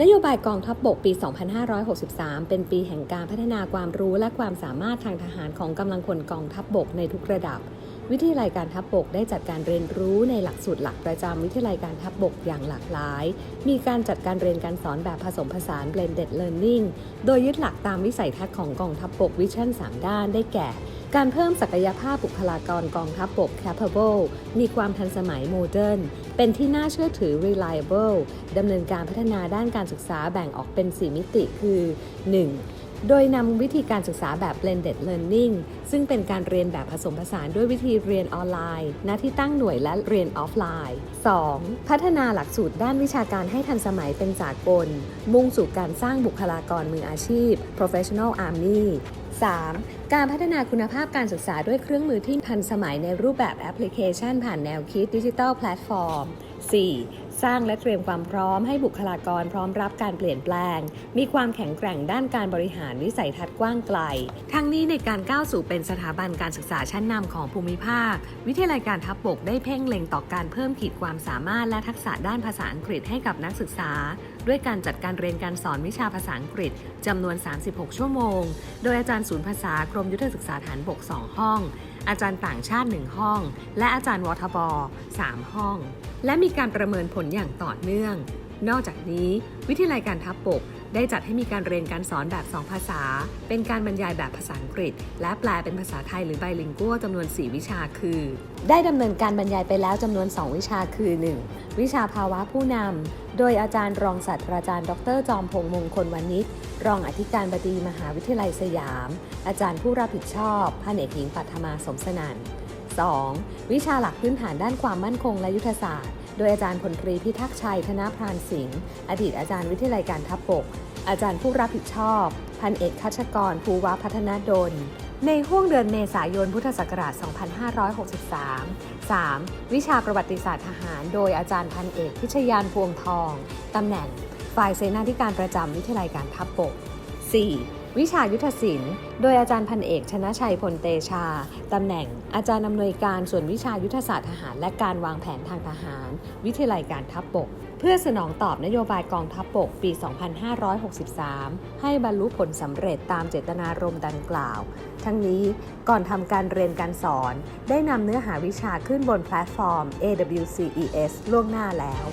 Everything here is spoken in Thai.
นโยบายกองทัพบบกปี 2563 เป็นปีแห่งการพัฒนาความรู้และความสามารถทางทหารของกำลังพลกองทัพบบกในทุกระดับ วิทยาลัยการทัพบบกได้จัดการเรียนรู้ในหลักสูตรหลักประจำวิทยาลัยการทัพบบกอย่างหลากหลาย มีการจัดการเรียนการสอนแบบผสมผสาน blended learning โดยยึดหลักตามวิสัยทัศน์ของกองทัพบบกวิชั่น 3 ด้านได้แก่ การเพิ่มศักยภาพบุคลากรกองทัพบบก capable มีความทันสมัย modern เป็นที่น่าเชื่อถือ reliable ดำเนินการพัฒนาด้านการศึกษาแบ่งออกเป็น 4 มิติคือ 1. โดยนำวิธีการศึกษาแบบ blended learning ซึ่งเป็นการเรียนแบบผสมผสานด้วยวิธีเรียนออนไลน์ณที่ตั้งหน่วยและเรียนออฟไลน์ 2. พัฒนาหลักสูตรด้านวิชาการให้ทันสมัยเป็นสากล มุ่งสู่การสร้างบุคลากรมืออาชีพ professional army 3. การพัฒนาคุณภาพการศึกษาด้วยเครื่องมือที่ทันสมัยในรูปแบบแอปพลิเคชันผ่านแนวคิดดิจิทัลแพลตฟอร์ม 4. สร้างและเตรียมความพร้อมให้บุคลากรพร้อมรับการเปลี่ยนแปลง มีความแข็งแกร่งด้านการบริหารวิสัยทัศน์กว้างไกล ทั้งนี้ในการก้าวสู่เป็นสถาบันการศึกษาชั้นนำของภูมิภาค วิทยาลัยการทัพบบกได้เพ่งเล็งต่อการเพิ่มขีดความสามารถและทักษะด้านภาษาอังกฤษให้กับนักศึกษา ด้วยการจัดการเรียนการสอนวิชาภาษาอังกฤษจำนวน 36 ชั่วโมง โดยอาจารย์ศูนย์ภาษากรมยุทธศึกษาฐานบก 2 ห้อง อาจารย์ต่างชาติ 1 ห้อง และอาจารย์วทบ 3 ห้อง และมีการประเมินผลอย่างต่อเนื่อง นอกจากนี้ วิทยาลัยการทัพบบกได้จัดให้มีการเรียนการสอนแบบ 2 ภาษา เป็นการบรรยายแบบภาษาอังกฤษ และแปลเป็นภาษาไทยหรือไบลิงกัวจำนวน 4 วิชาคือ ได้ดำเนินการบรรยายไปแล้วจำนวน 2 วิชาคือ 1. วิชาภาวะผู้นำ โดยอาจารย์รองศาสตราจารย์ ดร จอมพงษ์มงคลวณิชรองอธิการบดีมหาวิทยาลัยสยาม อาจารย์ผู้รับผิดชอบพันเอกหญิงปัทมาสมสนัน 2. วิชาหลักพื้นฐานด้านความมั่นคงและยุทธศาสตร์ โดยอาจารย์พลตรีพิทักษ์ชัยธนพรานสิงห์อดีตอาจารย์วิทยาลัยการทัพบก อาจารย์ผู้รับผิดชอบ พันเอกคัชกรภูวพัฒนาดล ในห่วงเดือนเมษายนพุทธศักราช 2563 3. วิชาประวัติศาสตร์ทหาร โดยอาจารย์พันเอกพิชยานพวงทองตำแหน่งฝ่ายเสนาธิการประจำวิทยาลัยการทัพบก 4. วิชายุทธศิลป์ โดยอาจารย์พันเอกชนะชัยพลเตชา ตำแหน่งอาจารย์อำนวยการส่วนวิชายุทธศาสตร์ทหาร และการวางแผนทางทหาร วิทยาลัยการทัพบกเพื่อสนองตอบนโยบายกองทัพบกปี 2563 ให้บรรลุผลสำเร็จตามเจตนารมณ์ดังกล่าว ทั้งนี้ก่อนทำการเรียนการสอน ได้นำเนื้อหาวิชาขึ้นบนแพลตฟอร์ม AWCES ล่วงหน้าแล้ว